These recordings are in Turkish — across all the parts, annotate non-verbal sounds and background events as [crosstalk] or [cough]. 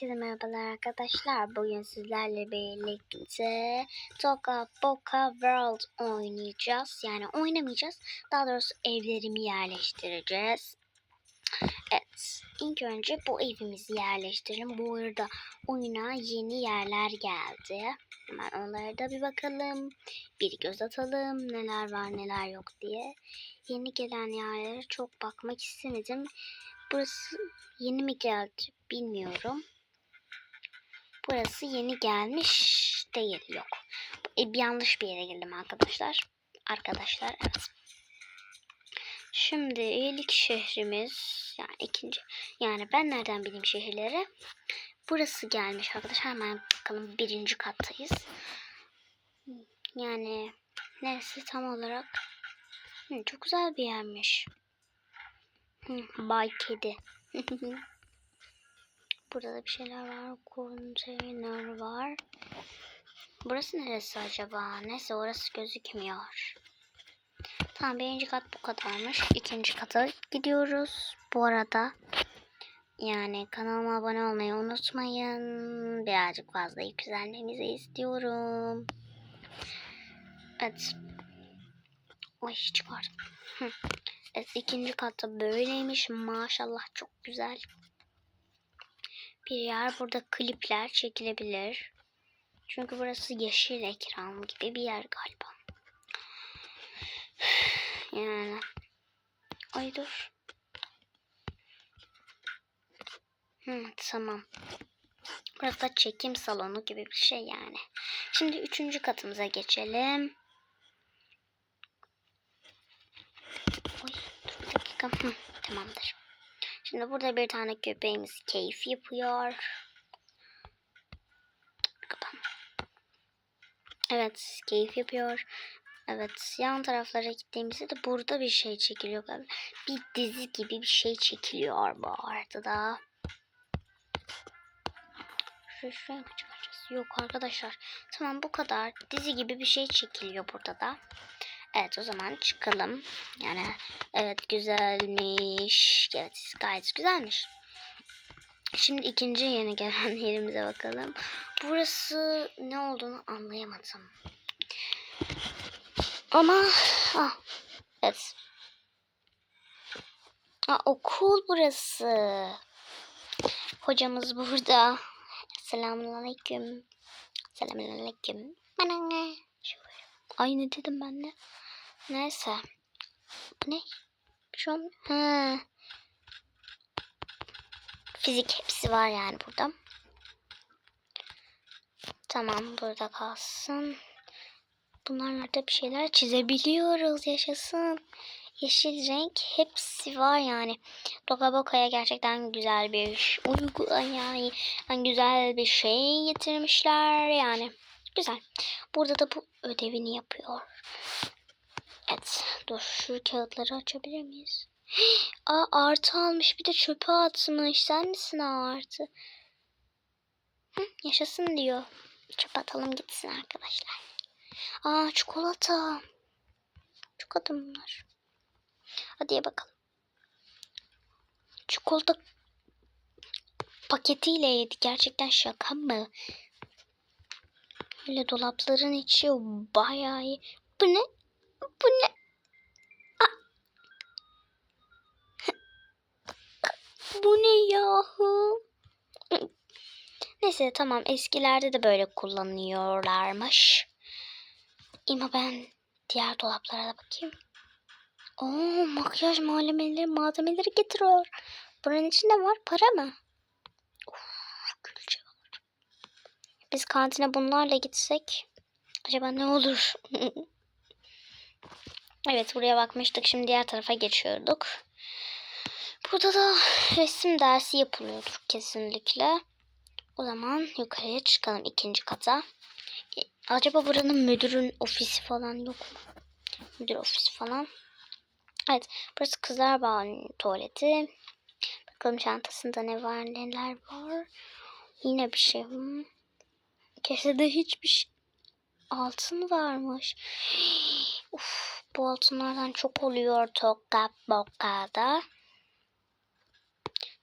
Herkese merhabalar arkadaşlar. Bugün sizlerle birlikte Toka Boca World oynayacağız. Yani oynamayacağız. Daha doğrusu evlerimi yerleştireceğiz. Evet. İlk önce bu evimizi yerleştirelim. Bu arada oyuna yeni yerler geldi. Hemen onlara da bir bakalım. Bir göz atalım. Neler var neler yok diye. Yeni gelen yerlere çok bakmak istemedim. Burası yeni mi geldi bilmiyorum. Burası yeni gelmiş değil yok. E, bir yanlış bir yere girdim arkadaşlar. Arkadaşlar evet. Şimdi üyelik şehrimiz yani ikinci yani ben nereden bileyim şehirleri? Burası gelmiş arkadaşlar. Hemen bakalım birinci kattayız. Yani neresi tam olarak? Hı, çok güzel bir yermiş. Hı, Bay Kedi. [laughs] Burada da bir şeyler var. Konteyner var. Burası neresi acaba? Neyse orası gözükmüyor. Tamam birinci kat bu kadarmış. İkinci kata gidiyoruz. Bu arada yani kanalıma abone olmayı unutmayın. Birazcık fazla yükselmemizi istiyorum. Evet. Ay çıkardım. Hı. Evet ikinci katta böyleymiş. Maşallah çok güzel. Bir yer burada klipler çekilebilir. Çünkü burası yeşil ekran gibi bir yer galiba. [sighs] Yani. Ay dur. Hı, tamam. Burası da çekim salonu gibi bir şey yani. Şimdi üçüncü katımıza geçelim. Oy, dur bir dakika. Hı, tamamdır. Şimdi burada bir tane köpeğimiz keyif yapıyor. Evet, keyif yapıyor. Evet, yan taraflara gittiğimizde de burada bir şey çekiliyor. Bir dizi gibi bir şey çekiliyor bu arada da. Şuraya, mı çıkacağız? Yok arkadaşlar. Tamam bu kadar. Dizi gibi bir şey çekiliyor burada da. Evet o zaman çıkalım. Yani evet güzelmiş. Evet gayet güzelmiş. Şimdi ikinci yeni gelen [laughs] yerimize bakalım. Burası ne olduğunu anlayamadım. Ama ah, evet. Aa, okul burası. Hocamız burada. Selamünaleyküm. Selamünaleyküm. Bana Şöyle. Ay ne dedim ben de. Neyse. Bu ne? Şu an... Ha. Fizik hepsi var yani burada. Tamam burada kalsın. Bunlarla bir şeyler çizebiliyoruz. Yaşasın. Yeşil renk hepsi var yani. Doka Boka'ya gerçekten güzel bir uygu yani, yani güzel bir şey getirmişler yani. Güzel. Burada da bu ödevini yapıyor. Evet. Dur şu kağıtları açabilir miyiz? [gasps] Aa artı almış bir de çöpe atmış. Sen misin aa artı? Hı, yaşasın diyor. Çöp atalım gitsin arkadaşlar. Aa çikolata. Çikolata bunlar. Hadi bakalım. Çikolata paketiyle yedi. Gerçekten şaka mı? Böyle dolapların içi bayağı iyi. Bu ne? Bu ne? Bu ne yahu? Neyse tamam eskilerde de böyle kullanıyorlarmış. Ama ben diğer dolaplara da bakayım. Oo makyaj malzemeleri malzemeleri getiriyor. Buranın içinde var para mı? Of, gülce var. Biz kantine bunlarla gitsek acaba ne olur? [laughs] evet buraya bakmıştık. Şimdi diğer tarafa geçiyorduk. Burada da resim dersi yapılıyordur kesinlikle. O zaman yukarıya çıkalım ikinci kata. E, acaba buranın müdürün ofisi falan yok mu? Müdür ofisi falan. Evet burası kızlar bağlı tuvaleti. Bakalım çantasında ne var neler var. Yine bir şey. Hmm. Kesede hiçbir şey. Altın varmış. [gasps] Uf, bu altınlardan çok oluyor Toka Boka'da.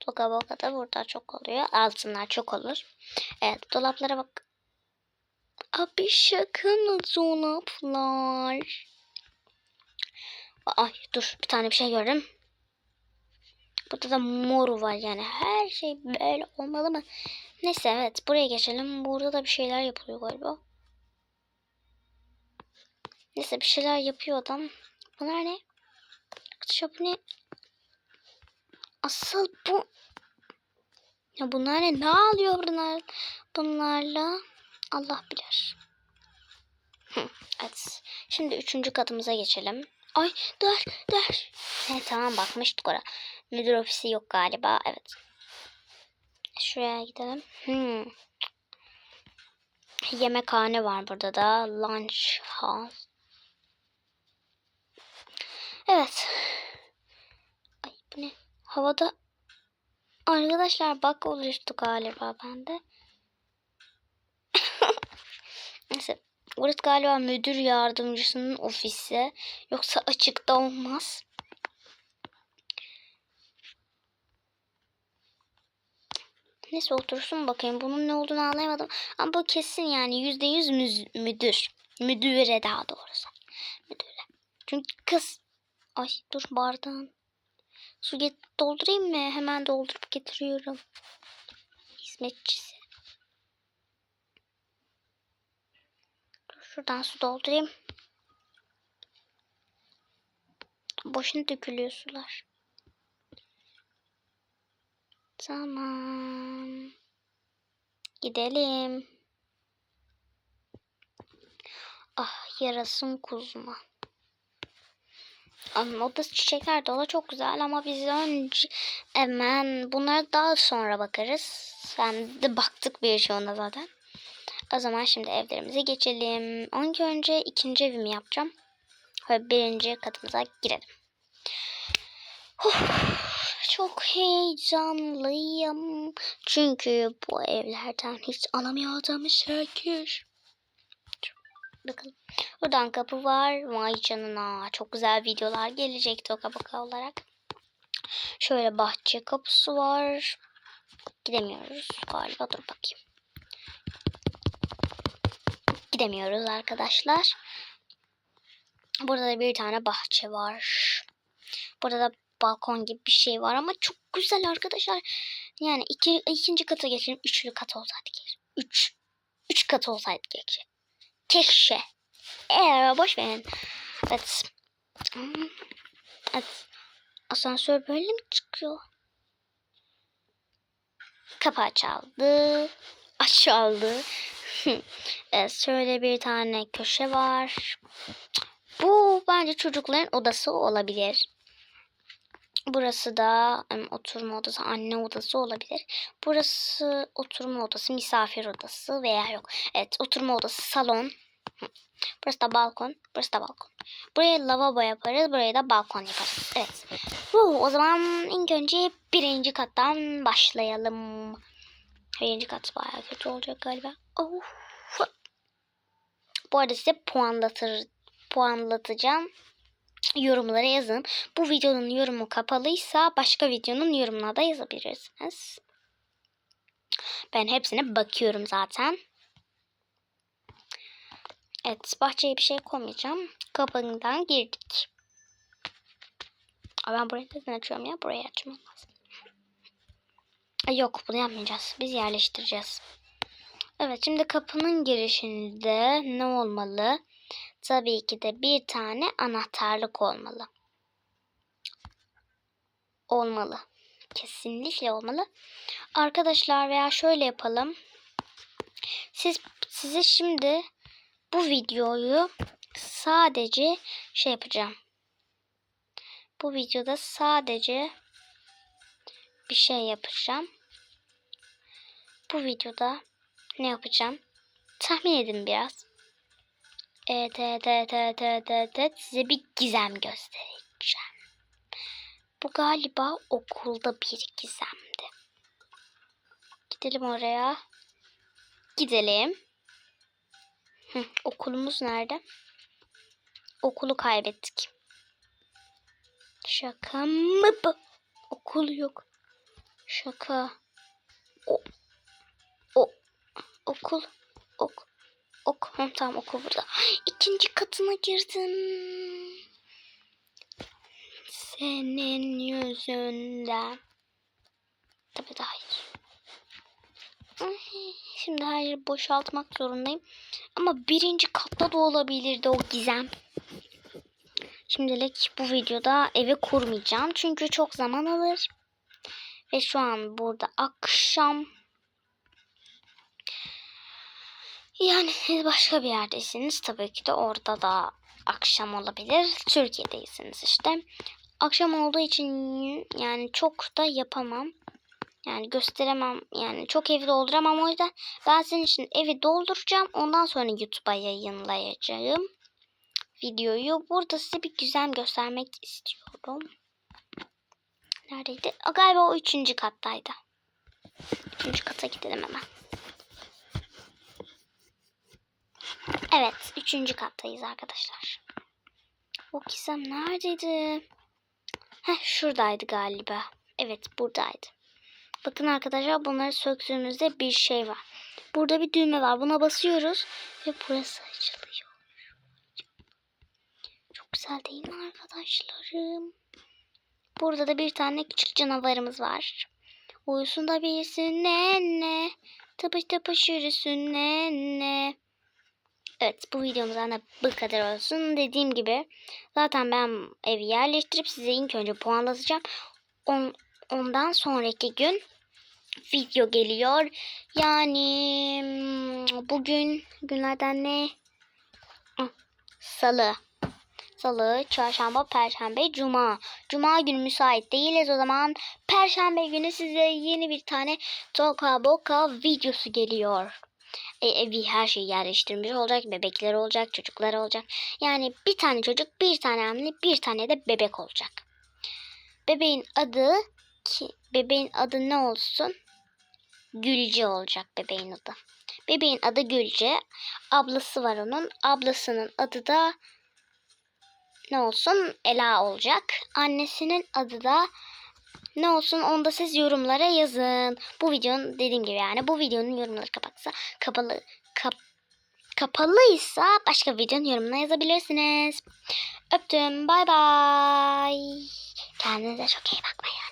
Toka boka da burada çok oluyor. Altınlar çok olur. Evet dolaplara bak. Abi şaka mı dolaplar? Ay dur bir tane bir şey gördüm. Burada da moru var yani her şey böyle olmalı mı? Neyse evet buraya geçelim. Burada da bir şeyler yapılıyor galiba. Neyse bir şeyler yapıyor adam. Bunlar ne? Arkadaşlar bu ne? Asıl bu... Ya bunlar ne? Ne alıyor bunlar? Bunlarla Allah bilir. Evet. Şimdi üçüncü katımıza geçelim. Ay dur dur. He, tamam bakmıştık oraya. Müdür ofisi yok galiba. Evet. Şuraya gidelim. Hmm. Yemekhane var burada da. Lunch house. Evet. Ay bu ne? Havada arkadaşlar bak oluştu galiba bende. [laughs] Neyse. Burası galiba müdür yardımcısının ofisi. Yoksa açıkta olmaz. Neyse otursun bakayım. Bunun ne olduğunu anlayamadım. Ama bu kesin yani yüzde yüz müdür. Müdüre daha doğrusu. Müdüre. Çünkü kız. Ay dur bardağın. Su get doldurayım mı? Hemen doldurup getiriyorum. Hizmetçisi. Dur şuradan su doldurayım. Boşuna dökülüyor sular. Tamam. Gidelim. Ah yarasın kuzuma. Ama o da çiçekler da çok güzel ama biz önce hemen bunlara daha sonra bakarız. Ben de baktık bir çoğuna zaten. O zaman şimdi evlerimize geçelim. Önce önce ikinci evimi yapacağım. Ve birinci katımıza girelim. Of, çok heyecanlıyım. Çünkü bu evlerden hiç alamayacağım şeker. Bakalım. Buradan kapı var. Vay canına. Çok güzel videolar gelecek toka boka olarak. Şöyle bahçe kapısı var. Gidemiyoruz galiba. Dur bakayım. Gidemiyoruz arkadaşlar. Burada da bir tane bahçe var. Burada da balkon gibi bir şey var ama çok güzel arkadaşlar. Yani iki, ikinci kata geçelim. Üçlü kat olsaydı geç. Üç. Üç kat olsaydı. Tek şey. Eee boş verin. Evet. Hmm. Evet. Asansör böyle mi çıkıyor? Kapı açıldı. Açıldı. [laughs] evet, şöyle bir tane köşe var. Bu bence çocukların odası olabilir. Burası da um, oturma odası, anne odası olabilir. Burası oturma odası, misafir odası veya yok. Evet, oturma odası, salon. Burası da balkon, burası da balkon. Buraya lavabo yaparız, buraya da balkon yaparız. Evet. Uh, o zaman ilk önce birinci kattan başlayalım. Birinci kat bayağı kötü olacak galiba. Oh. Bu arada size puanlatır, puanlatacağım yorumlara yazın. Bu videonun yorumu kapalıysa başka videonun yorumuna da yazabilirsiniz. Ben hepsine bakıyorum zaten. Evet bahçeye bir şey koymayacağım. Kapından girdik. Ben burayı neden açıyorum ya? Burayı açmam lazım. Yok bunu yapmayacağız. Biz yerleştireceğiz. Evet şimdi kapının girişinde ne olmalı? Tabii ki de bir tane anahtarlık olmalı. Olmalı. Kesinlikle olmalı. Arkadaşlar veya şöyle yapalım. Siz size şimdi bu videoyu sadece şey yapacağım. Bu videoda sadece bir şey yapacağım. Bu videoda ne yapacağım? Tahmin edin biraz. Evet, evet, evet, evet, evet, evet, evet. Size bir gizem göstereceğim. Bu galiba okulda bir gizemdi. Gidelim oraya. Gidelim. Hı, okulumuz nerede? Okulu kaybettik. Şaka mı bu? Okul yok. Şaka. O, o, okul, ok, Hı, tamam okul burada. İkinci katına girdim. Senin yüzünden. Tabii de hayır. Ay, Şimdi her yeri boşaltmak zorundayım. Ama birinci katta da olabilirdi o gizem. Şimdilik bu videoda evi kurmayacağım. Çünkü çok zaman alır. Ve şu an burada akşam. Yani siz başka bir yerdesiniz. Tabii ki de orada da akşam olabilir. Türkiye'deysiniz işte. Akşam olduğu için yani çok da yapamam. Yani gösteremem. Yani çok evi dolduramam. O yüzden ben senin için evi dolduracağım. Ondan sonra YouTube'a yayınlayacağım videoyu. Burada size bir güzel göstermek istiyorum. Neredeydi? Aa, galiba o üçüncü kattaydı. Üçüncü kata gidelim hemen. Evet. Üçüncü kattayız arkadaşlar. O gizem neredeydi? Heh şuradaydı galiba. Evet buradaydı. Bakın arkadaşlar bunları söktüğümüzde bir şey var. Burada bir düğme var. Buna basıyoruz ve burası açılıyor. Çok güzel değil mi arkadaşlarım? Burada da bir tane küçük canavarımız var. Uyusun da bilsin nenne. Tıpış tıpış yürüsün nenne. Evet bu videomuzdan da bu kadar olsun. Dediğim gibi zaten ben evi yerleştirip size ilk önce puanlatacağım. On, ondan sonraki gün video geliyor. Yani hmm, bugün günlerden ne? Ah, Salı. Salı, çarşamba, perşembe, cuma. Cuma günü müsait değiliz o zaman. Perşembe günü size yeni bir tane Toka Boka videosu geliyor. E, evi her şeyi yerleştirmiş olacak. Bebekler olacak, çocuklar olacak. Yani bir tane çocuk, bir tane anne, bir tane de bebek olacak. Bebeğin adı ki bebeğin adı ne olsun? Gülce olacak bebeğin adı. Bebeğin adı Gülce. Ablası var onun. Ablasının adı da ne olsun? Ela olacak. Annesinin adı da ne olsun onu da siz yorumlara yazın. Bu videonun dediğim gibi yani bu videonun yorumları kapatsa kapalı kap, kapalıysa başka videonun yorumuna yazabilirsiniz. Öptüm. Bay bay. Kendinize çok iyi bakmayın.